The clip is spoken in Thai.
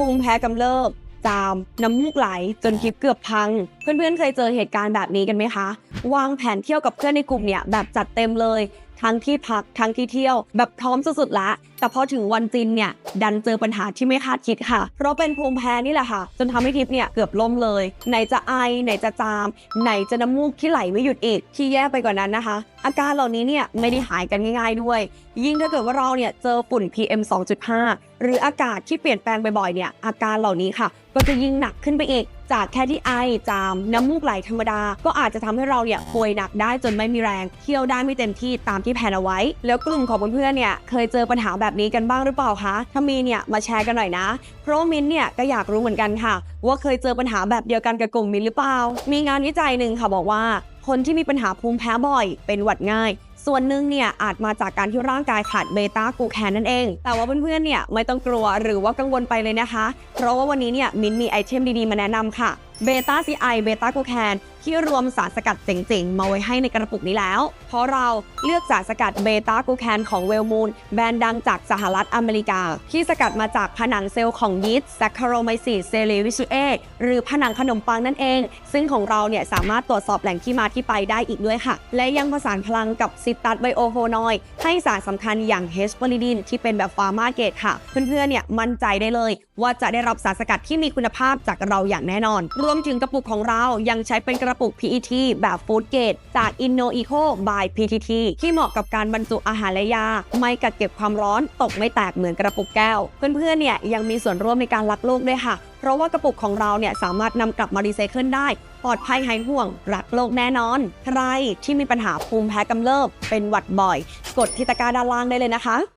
ภูมิแพ้กำเริบจาม น้ำมูกไหล จนคลิปเกือบพัง เพื่อนๆ เคยเจอเหตุการณ์แบบนี้กันไหมคะ วางแผนเที่ยวกับเพื่อนในกลุ่มเนี่ยแบบจัดเต็มเลย ทั้งที่พัก ทั้งที่เที่ยว แบบพร้อมสุดๆละ แต่พอถึงวันจริงเนี่ย ดันเจอปัญหาที่ไม่คาดคิดค่ะ เพราะเป็นภูมิแพ้นี่แหละค่ะ จนทำให้ทริปเนี่ยเกือบล่มเลย ไหนจะไอ ไหนจะจาม ไหนจะน้ำมูกที่ไหลไม่หยุดอีก ที่แย่ไปกว่านั้นนะคะอาการเหล่านี้เนี่ยไม่ได้หายกันง่าย ๆด้วย ยิ่งถ้าเกิดว่าเราเนี่ยเจอฝุ่น PM 2.5 หรืออากาศที่เปลี่ยนแปลงบ่อยๆเนี่ยอาการเหล่านี้ค่ะ ก็จะยิ่งหนักขึ้นไปอีก จากแค่ที่ไอจาม น้ำมูกไหลธรรมดา ก็อาจจะทำให้เราเนี่ยป่วยหนักได้จนไม่มีแรง เที่ยวได้ไม่เต็มที่ตามที่แผนเอาไว้ แล้วกลุ่มของเพื่อนๆเนี่ยเคยเจอปัญหาแบบนี้กันบ้างหรือเปล่าคะถ้ามีเนี่ยมาแชร์กันหน่อยนะ เพราะมินเนี่ยก็อยากรู้เหมือนกันค่ะ ว่าเคยเจอปัญหาแบบเดียวกันกับกลุ่มมินหรือเปล่า มีงานวิจัยหนึ่งค่ะบอกว่า คนที่มีปัญหาภูมิแพ้บ่อย เป็นหวัดง่าย ส่วนหนึ่งเนี่ยอาจมาจากการที่ร่างกายขาดเบต้ากูแคนนั่นเอง แต่ว่าเพื่อนๆเนี่ยไม่ต้องกลัวหรือว่ากังวลไปเลยนะคะ เพราะว่าวันนี้เนี่ยมินมีไอเทมดีๆมาแนะนำค่ะเบต้าซีไอเบต้ากูแคนที่รวมสารสกัดเจ๋งๆ มาไว้ให้ในกระปุกนี้แล้ว เพราะเราเลือกสารสกัดเบต้ากลูแคนของเวลมูนแบรนด์ดังจากสหรัฐอเมริกา ที่สกัดมาจากผนังเซลล์ของยีสต์แซคคาโรไมซีเซเลวิชูเอหรือผนังขนมปังนั่นเอง ซึ่งของเราเนี่ยสามารถตรวจสอบแหล่งที่มาที่ไปได้อีกด้วยค่ะ และยังผสานพลังกับซิตัสไบโอโฟนอยด์ให้สารสำคัญอย่างเฮสเปอริดินที่เป็นแบบฟาร์มาเกตค่ะ เพื่อนๆเนี่ยมั่นใจได้เลย ว่าจะได้รับสารสกัดที่มีคุณภาพจากเราอย่างแน่นอน รวมถึงกระปุกของเรายังใช้เป็นกระระปุก PET แบบฟู้ดเกรดจาก Inno Eco by PTT ที่เหมาะกับการบรรจุอาหารและยา ไม่กักเก็บความร้อนตกไม่แตกเหมือนกระปุกแก้ว เพื่อนๆเนี่ยยังมีส่วนร่วมในการรักโลกด้วยค่ะ เพราะว่ากระปุกของเราเนี่ยสามารถนำกลับมารีไซเคิลได้ปลอดภัยหายห่วง รักโลกแน่นอน ใครที่มีปัญหาภูมิแพ้กำเริบเป็นหวัดบ่อย กดที่ตะกร้าด้านล่างได้เลยนะคะ